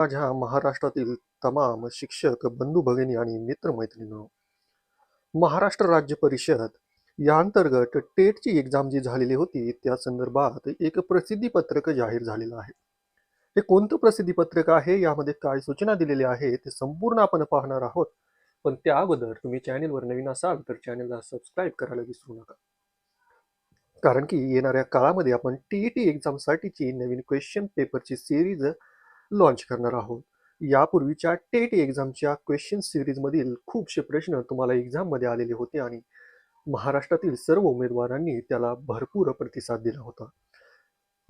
माझ्या महाराष्ट्रातील तमाम शिक्षक बंधू भगिनी आणि मित्रमैत्रिणी महाराष्ट्र राज्य परिषद या अंतर्गत टेटची एक्झाम जी झालेली होती त्या संदर्भात एक प्रसिद्धी पत्रक जाहीर झालेलं आहे. हे कोणतं प्रसिद्धी पत्रक आहे? यामध्ये काय सूचना दिलेल्या आहे ते संपूर्ण आपण पाहणार आहोत. पण त्या अगोदर तुम्ही चॅनेलवर नवीन असाल तर चॅनेलला सबस्क्राईब करायला विसरू नका. कारण की येणाऱ्या काळामध्ये आपण टी ई टी एक्झामसाठीची नवीन क्वेश्चन पेपरची सिरीज लॉन्च करणार आहोत. यापूर्वीच्या टेट एक्झामच्या क्वेश्चन सिरीजमधील खूपसे प्रश्न तुम्हाला एक्झाममध्ये आलेले होते आणि महाराष्ट्रातील सर्व उमेदवारांनी त्याला भरपूर प्रतिसाद दिला होता.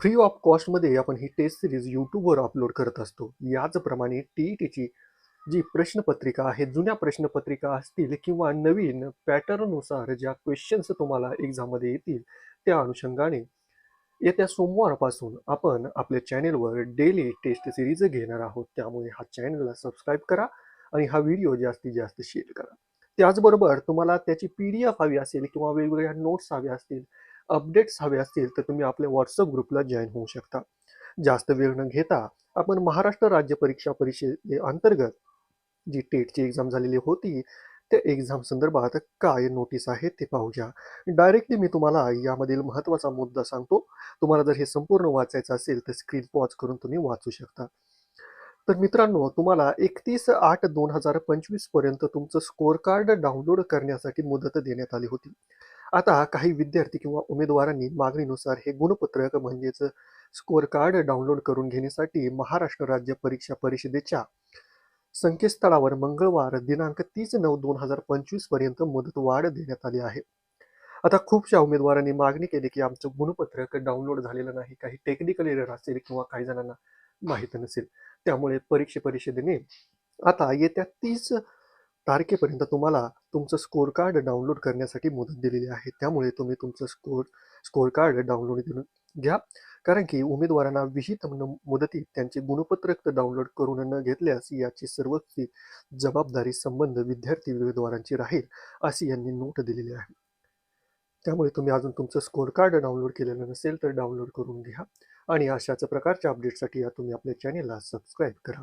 फ्री ऑफ कॉस्टमध्ये आपण ही टेस्ट सिरीज यूट्यूबवर अपलोड करत असतो. याचप्रमाणे टी टीची जी प्रश्नपत्रिका आहे जुन्या प्रश्नपत्रिका असतील किंवा नवीन पॅटर्ननुसार ज्या क्वेश्चन्स तुम्हाला एक्झाममध्ये येतील त्या अनुषंगाने येत्या सोमवारपासून आपण आपल्या चॅनेलवर डेली टेस्ट सिरीज घेणार आहोत. त्यामुळे हा चॅनलला सबस्क्राईब करा आणि हा व्हिडिओ जास्तीत जास्त शेअर करा. त्याचबरोबर तुम्हाला त्याची पी डी एफ हवी असेल किंवा वेगवेगळ्या नोट्स हव्या असतील अपडेट्स हवे असतील तर तुम्ही आपल्या व्हॉट्सअप ग्रुपला जॉईन होऊ शकता. जास्त वेळ न घेता आपण महाराष्ट्र राज्य परीक्षा परिषदे अंतर्गत जी टेटची एक्झाम झालेली होती त्या एक्झाम संदर्भात काय नोटीस आहे ते पाहूया. डायरेक्टली मी तुम्हाला यामधील महत्त्वाचा मुद्दा सांगतो. तुम्हाला जर हे संपूर्ण वाचायचं असेल तर स्क्रीन पॉज करून तुम्ही वाचू शकता. तर मित्रांनो तुम्हाला एकतीस आठ दोन हजार पंचवीसपर्यंत तुमचं स्कोअर कार्ड डाउनलोड करण्यासाठी मुदत देण्यात आली होती. आता काही विद्यार्थी किंवा उमेदवारांनी मागणीनुसार हे गुणपत्रक म्हणजेच स्कोअर कार्ड डाउनलोड करून घेण्यासाठी महाराष्ट्र राज्य परीक्षा परिषदेच्या संकेतस्थळावर मंगळवार दिनांक तीस नऊ दोन हजार पंचवीसपर्यंत मुदतवाढ देण्यात आली आहे. आता खूपशा उमेदवारांनी मागणी केली की आमचं गुणपत्रक डाउनलोड झालेलं नाही काही टेक्निकल एरर असेल किंवा काही जणांना माहीत नसेल त्यामुळे परीक्षे परिषदेने आता येत्या तीस तारखेपर्यंत तुम्हाला तुमचं स्कोअर कार्ड डाउनलोड करण्यासाठी मुदत दिलेली आहे. त्यामुळे तुम्ही तुमचं स्कोर स्कोअर कार्ड डाउनलोड करून घ्या. कारण की उमेदवारांना विहित मुदतीत त्यांचे गुणपत्रक डाउनलोड करून न घेतल्यास याची सर्व जबाबदारी संबंध विद्यार्थी उमेदवारांची राहील अशी यांनी नोट दिलेली आहे. त्यामुळे तुम्ही अजून तुमचं स्कोअर कार्ड डाउनलोड केलेलं नसेल तर डाउनलोड करून घ्या आणि अशाच प्रकारच्या अपडेटसाठी तुम्ही आपल्या चॅनेलला सबस्क्राईब करा.